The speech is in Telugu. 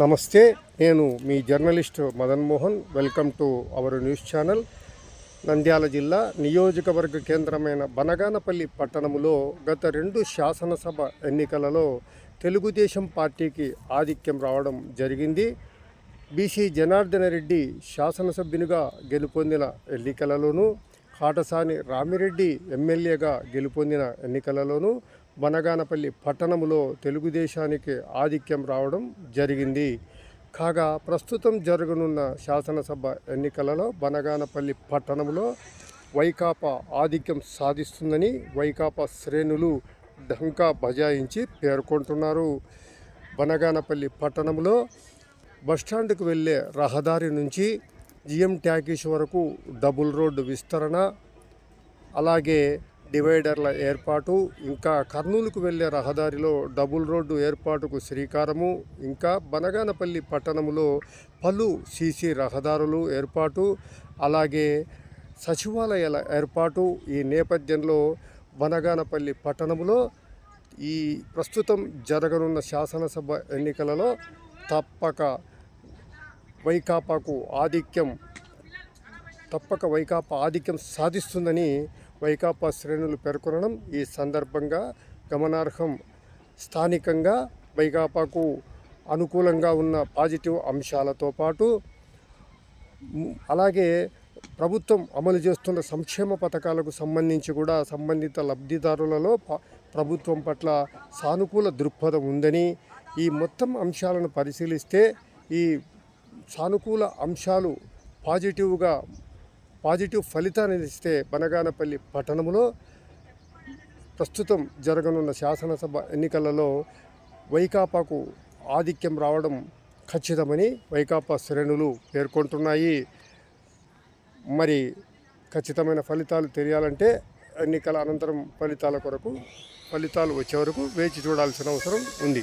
నమస్తే నేను మీ journalist Madan Mohan. Welcome to our news channel. Nandyal జిల్లా నియోజకవర్గ కేంద్రమైన బనగానపల్లి పట్టణంలో గత రెండు శాసనసభ ఎన్నికలలో తెలుగుదేశం పార్టీకి ఆధిక్యం రావడం జరిగింది. బీసీ జనార్దన రెడ్డి శాసనసభ్యునిగా గెలుపొందిన ఎన్నికలలోనూ కాటసాని రామిరెడ్డి ఎమ్మెల్యేగా గెలుపొందిన ఎన్నికలలోనూ బనగానపల్లి పట్టణంలో తెలుగుదేశానికి ఆధిక్యం రావడం జరిగింది. కాగా ప్రస్తుతం జరగనున్న శాసనసభ ఎన్నికలలో బనగానపల్లి పట్టణంలో వైకాపా ఆధిక్యం సాధిస్తుందని వైకాపా శ్రేణులు ఢంకా బజాయించి పేర్కొంటున్నారు. బనగానపల్లి పట్టణంలో బస్టాండ్కు వెళ్ళే రహదారి నుంచి జిఎం ట్యాకీస్ వరకు డబుల్ రోడ్డు విస్తరణ అలాగే డివైడర్ల ఏర్పాటు ఇంకా కర్నూలుకు వెళ్ళే రహదారిలో డబుల్ రోడ్డు ఏర్పాటుకు శ్రీకారము ఇంకా బనగానపల్లి పట్టణంలో పలు సీసీ రహదారులు ఏర్పాటు అలాగే సచివాలయాల ఏర్పాటు. ఈ నేపథ్యంలో బనగానపల్లి పట్టణంలో ఈ ప్రస్తుతం జరగనున్న శాసనసభ ఎన్నికలలో తప్పక వైకాపాకు ఆధిక్యం తప్పక వైకాపా ఆధిక్యం సాధిస్తుందని వైకాపా శ్రేణులు పేర్కొనడం ఈ సందర్భంగా గమనార్హం. స్థానికంగా వైకాపాకు అనుకూలంగా ఉన్న పాజిటివ్ అంశాలతో పాటు అలాగే ప్రభుత్వం అమలు చేస్తున్న సంక్షేమ పథకాలకు సంబంధించి కూడా సంబంధిత లబ్ధిదారులలో ప్రభుత్వం పట్ల సానుకూల దృక్పథం ఉందని ఈ మొత్తం అంశాలను పరిశీలిస్తే ఈ సానుకూల అంశాలు పాజిటివ్గా పాజిటివ్ ఫలితాన్ని ఇస్తే బనగానపల్లి పట్టణంలో ప్రస్తుతం జరగనున్న శాసనసభ ఎన్నికలలో వైకాపాకు ఆధిక్యం రావడం ఖచ్చితమని వైకాపా శ్రేణులు పేర్కొంటున్నాయి. మరి ఖచ్చితమైన ఫలితాలు తెలియాలంటే ఎన్నికల అనంతరం ఫలితాల కొరకు ఫలితాలు వచ్చే వరకు వేచి చూడాల్సిన అవసరం ఉంది.